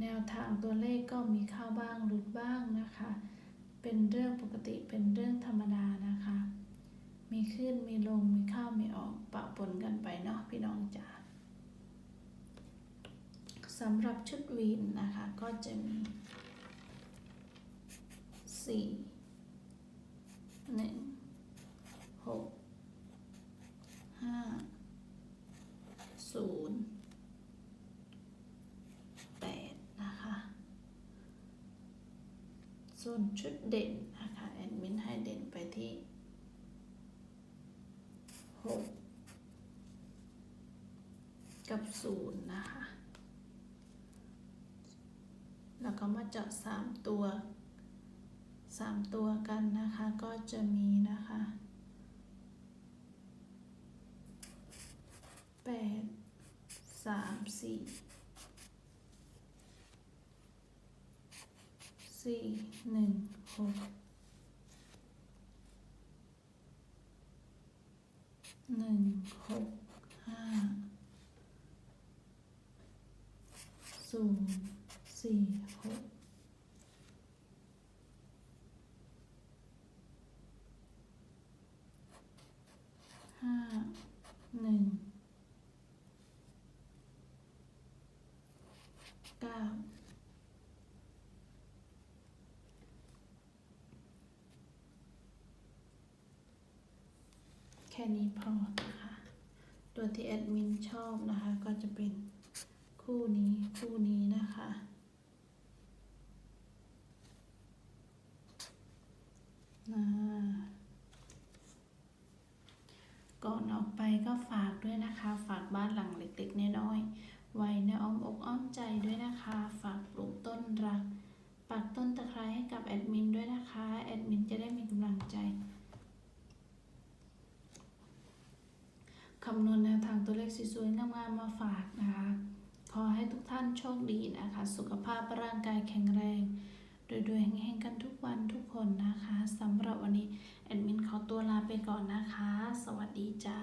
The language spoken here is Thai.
แนวทางตัวเลขก็มีเข้าบ้างหลุดบ้างนะคะ เป็นเรื่องปกติเป็นเรื่องธรรมดานะคะ มีขึ้นมีลงมีเข้ามีออกปะปนกันไปเนาะพี่น้องจ๋าสำหรับชุดวีนนะคะก็จะมี 4 1 นชุดเด่นนะคะ แอดมินให้เด่นไปที่หกกับศูนย์นะคะ แล้วก็มาเจาะสามตัวสามตัวกันนะคะ ก็จะมีนะคะแปด สี่หนึ่งหกหนึ่งหกห้าศูนย์สี่หกห้าหนึ่งเก้า ค่นี้พอนะคะ ตัวที่แอดมินชอบนะคะ ก็จะเป็นคู่นี้คู่นี้นะคะนะก่อนออกไปก็ฝากด้วยนะคะ ฝากบ้านหลังเล็กๆน้อยๆไว้ในอ้อมอกอ้อมใจด้วยนะคะ ฝากปลูกต้นรักปักต้นตะไคร้ให้กับแอดมินด้วยนะคะ แอดมินจะได้มีกำลังใจ คำนวณแนวทางตัวเลขสวยๆงามๆมาฝากนะคะ ขอให้ทุกท่านโชคดีนะคะ สุขภาพร่างกายแข็งแรงโดยๆแห่งๆกันทุกวันทุกคนนะคะสำหรับวันนี้ แอดมินขอตัวลาไปก่อนนะคะ สวัสดีจ้า